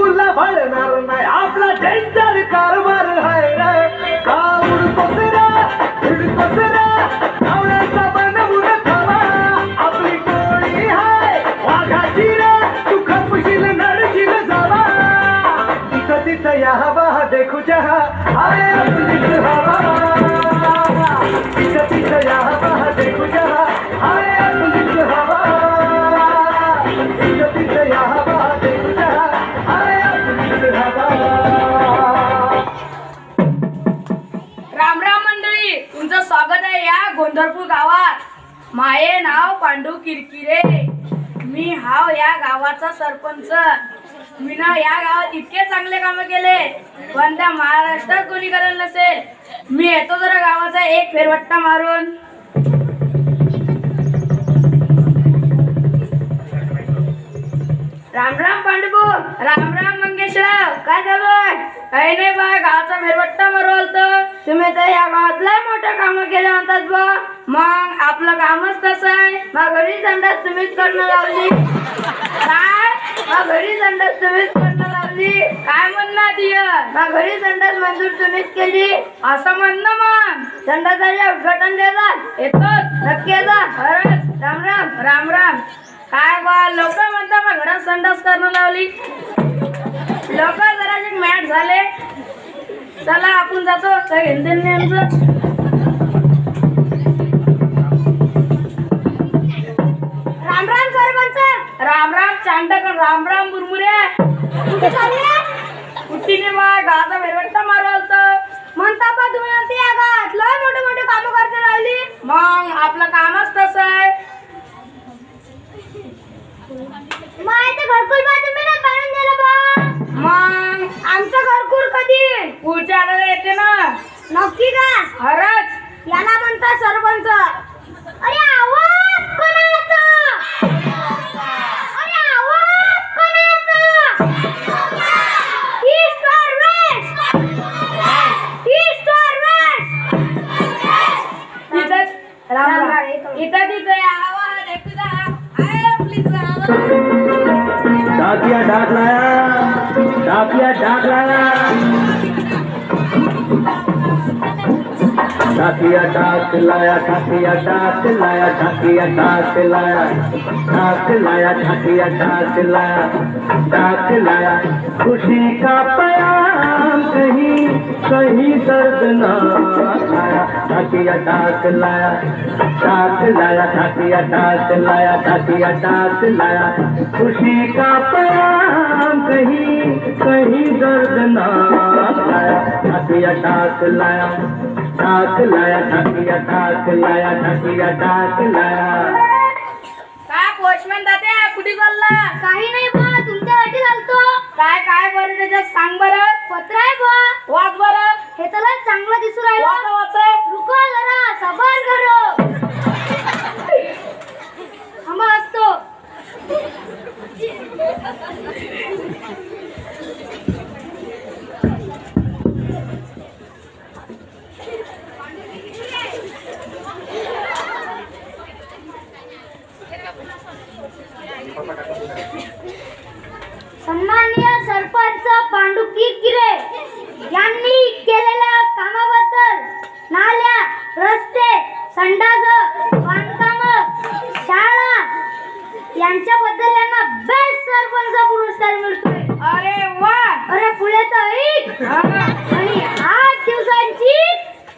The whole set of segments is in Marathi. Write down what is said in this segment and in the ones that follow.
ஊர்ல வாழ் நாள் ஆப்ல டென்ஷன் இருக்கா? माये नाव पांडू किरकिरे. मी हाव या गावाचा सरपंच. मी ना या गावात इतके चांगले कामं केले. पण त्या महाराष्ट्रात कोणी करत नसेल. मी येतो जरा गावाचा एक फेरवट्टा मारून. राम राम पांडू राम राम मंगेशराव काय झालं? काही नाही बा गावाचा फेरवट्टा मारवल तुम्ही तर या गावातला मोठं काम केलं म्हणतात बा. मग आपलं कामच तसं आहे. मग घरी संडास तुम्हीच करणं लावली. काय? मग घरी संडास तुम्हीच करणं लावली. काय म्हणणार दिय? मग घरी संडास मंजूर तुम्हीच केली. असं म्हणणं मग संडासाचे उद्घाटन देतात. येतोच. नक्की येतात. खरंच. राम राम. राम राम. काय बा लोक म्हणतात मग घरात संडास करणं लावली. लोक जरा मॅट झाले. चला आपण जातो. त्या हिंदीने यांचं राम राम सरपंच. राम राम चांडकर राम राम मुरमुरे. कुठीने मग गावाचा भेरवट्टा मारवत म्हणता पा तुम्ही म्हणते या गावात. लय मोठे मोठे कामं करते राहिली. मग आपलं कामच तसं आहे माहिती घरकुल बा तुम्ही ना काढून दिलं बा मग आमचं घरकुल कधी? पुढच्या आठवड्यात येते ना. नक्की का? खरंच. याला म्हणतात सरपंच. डाकिया टाकिया डाक लाया डाकिया डाक लाया डाकिया डाक लाया डाकिया डाक लाया डाकिया डाक लाया डाक लाया डाकिया डाक लाया डाक लाया खुशी का पयाम कहीं कहीं दर्द ना आया डाक लाया डाक लाया टाकिया डाक लाया टाकिया डाक लाया। खुशी का पयाम कहीं कहीं दर्द ना आया टाकिया डाक लाया डाक लाया टाकिया डाक लाया टाकिया डाक लाया। काय पोस्टमॅन दाते कुठे चालला? काही नाही बा चालतो काय काय बरं त्याच्यात? सांग बरं. पत्र आहे बा वाच बरं. हे तर लय चांगलं दिसू वाचा राहिलं वाच. रुको जरा सबर करो हम असतो सन्माननीय सरपंच पांडू किरकिरे यांनी केलेल्या कामाबद्दल नाल्या रस्ते संडास बांधकाम शाळा यांच्याबद्दल यांना बेस्ट सरपंच पुरस्कार मिळतोय. अरे वा! अरे पुढे तर ऐक. आणि आठ दिवसांची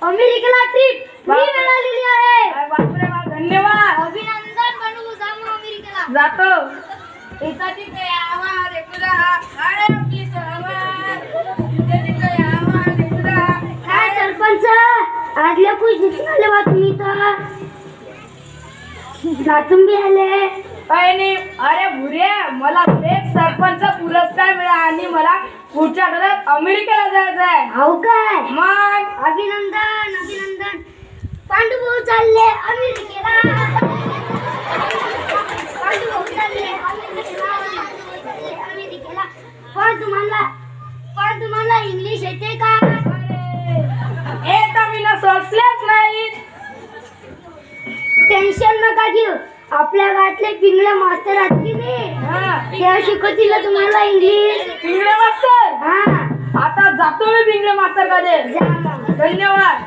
अमेरिकेला ट्रिप मी. मिळालेली आहे. बापरे बाप धन्यवाद! अभिनंदन पांडू जाऊ अमेरिकेला. जातो. इथं तिथे आवाज एकदा अरे आपलीच आवाज काय सरपंच? आदल्या खुश दिसून आले बा तुम्ही तर नाचून बी आले काही नाही अरे भुरे मला बेस्ट सरपंच पुरस्कार मिळाला आणि मला पुढच्या आठवड्यात अमेरिकेला जायचं आहे। हाव काय? मग? अभिनंदन अभिनंदन। पांडू भाऊ चालले अमेरिकेला। चालले अमेरिकेला चालले पण तुम्हाला पण तुम्हाला इंग्लिश येते का? हे तर घेऊ आपल्या गावातले पिंगळे मास्तर आहेत की नाही? हा. ते शिकवतील तुम्हाला इंग्लिश पिंगळे मास्तर? हा. आता जातो मी पिंगळे मास्तरकडे. धन्यवाद.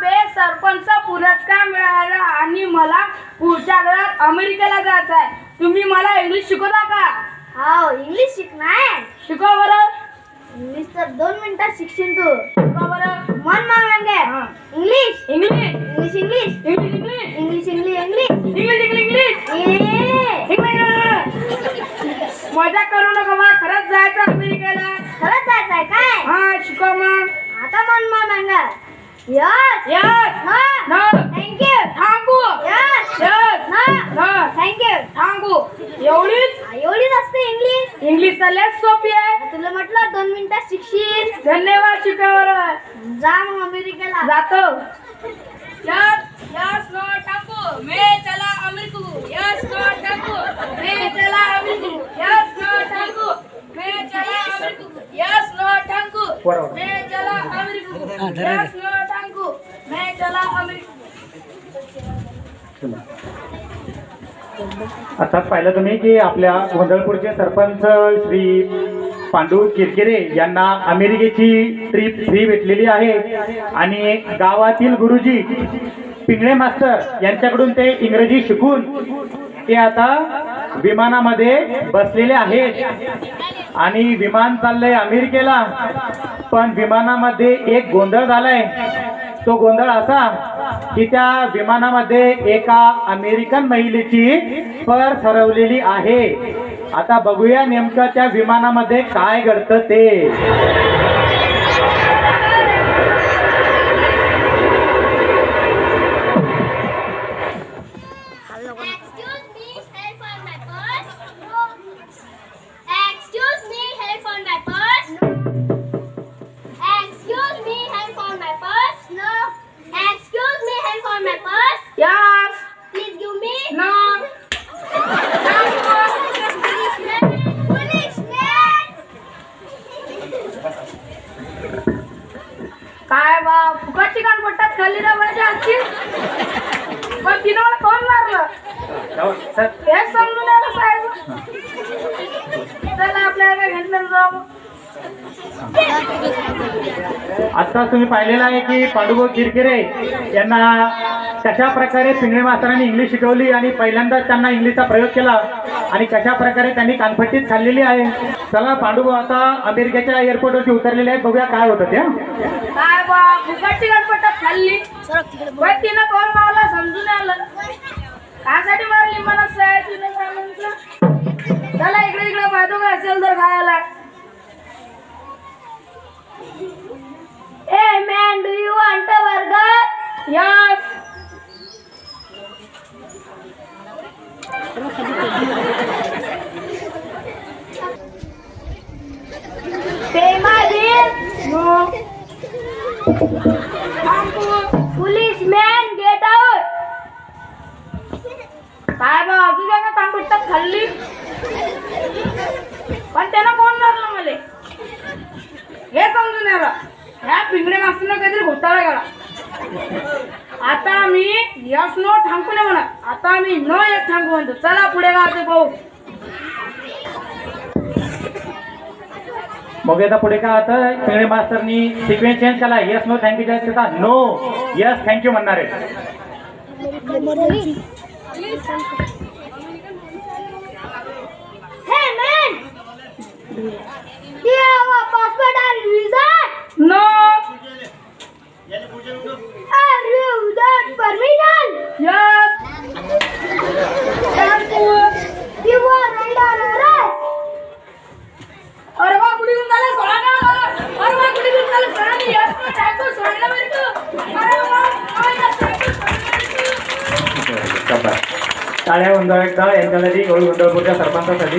बेस्ट सरपंच पुरस्कार मिळाला आणि मला पुढच्या काळात अमेरिकेला जायचं आहे तुम्ही मला इंग्लिश शिकवता का? हाव इंग्लिश शिकणार? शिकवा बरं. इंग्लिश तर दोन मिनिटात शिकशील तू. शिकवा बरं. मन मागांगे हा. English English English English English English English English English English English मजा करू नका मला खरंच जायचं अमेरिकेला. खरंच जायचंय काय? हा शिकवा मग. आता मन मागांगा yes yes no no thank you थांबू yes yes no no thank you थांबू एवढीच एवढीच असते इंग्लिश इंग्लिश तर लयच सोपी आहे. तुला म्हटलं दोन मिनिटात शिकशील. धन्यवाद शिकवावर जा मग अमेरिकेला. जातो. यस यस नो टाकू. मैं. चला अमेरिकू. यस नो टाकू. मैं. चला अमेरिकू. यस नो टाकू. मैं. चला अमेरिकू. यस नो टाकू. मैं. चला अमेरिकू. यस नो टाकू मैं चला पाहिलं तुम्ही की आपल्या गोंधळपूरचे सरपंच श्री पांडू किरकिरे यांना अमेरिकेची ट्रिप फ्री भेटलेली आहे. आणि गावातील गुरुजी पिंगळे मास्टर यांच्याकडून ते इंग्रजी शिकून ते आता विमानामध्ये बसलेले आहेत. आणि विमान चाललंय अमेरिकेला पण विमानामध्ये एक गोंधळ झालाय. तो गोंधळ असा की त्या विमानामध्ये एका अमेरिकन महिलेची पर्स हरवलेली आहे. आता बघूया नेमकं त्या विमानामध्ये काय घडतं ते. माझ्या आजची पण तिने मला कोण मारलं हेच समजून आलं साहेब. चला आपल्याला घेतलं जाऊ. आता तुम्ही पाहिलेलं आहे की पाडुगो किरकिरे यांना कशा प्रकारे पिंगळे मास्तरांनी इंग्लिश शिकवली आणि पहिल्यांदाच त्यांना इंग्लिशचा प्रयोग केला आणि कशा प्रकारे त्यांनी कानफट्टीत खाल्लेली आहे? चला पांडुभाऊ आता अमेरिकेच्या एअरपोर्टवरती उतरलेले आहेत. बघूया काय होतं ते खाल्ली. तिनं कोण समजून आलं. कासाठी मारली मला चला इकडे इकडे पाहतो असेल तर खायला. Policeman get out. काय बा अजून काय काम खाल्ली. पण त्यानं कोण मारलं मला? हे समजून आलं ह्या पिंगडे मास्तरनं काहीतरी घोटाळा केला. आता मी यस नो थांबू नाही म्हणत. आता मी नो एक थांबू म्हणतो. चला पुढे गावते भाऊ. मग आता पुढे काय होतं? पिंगळे मास्तरनी सिक्वेन्स चेंज केला. Yes no thank you no yes thank you म्हणणार आहे Hey man, टाळ्या वंजाळ एकदा यंदासाठी गौरी गुंडळपूरच्या सरपंचासाठी.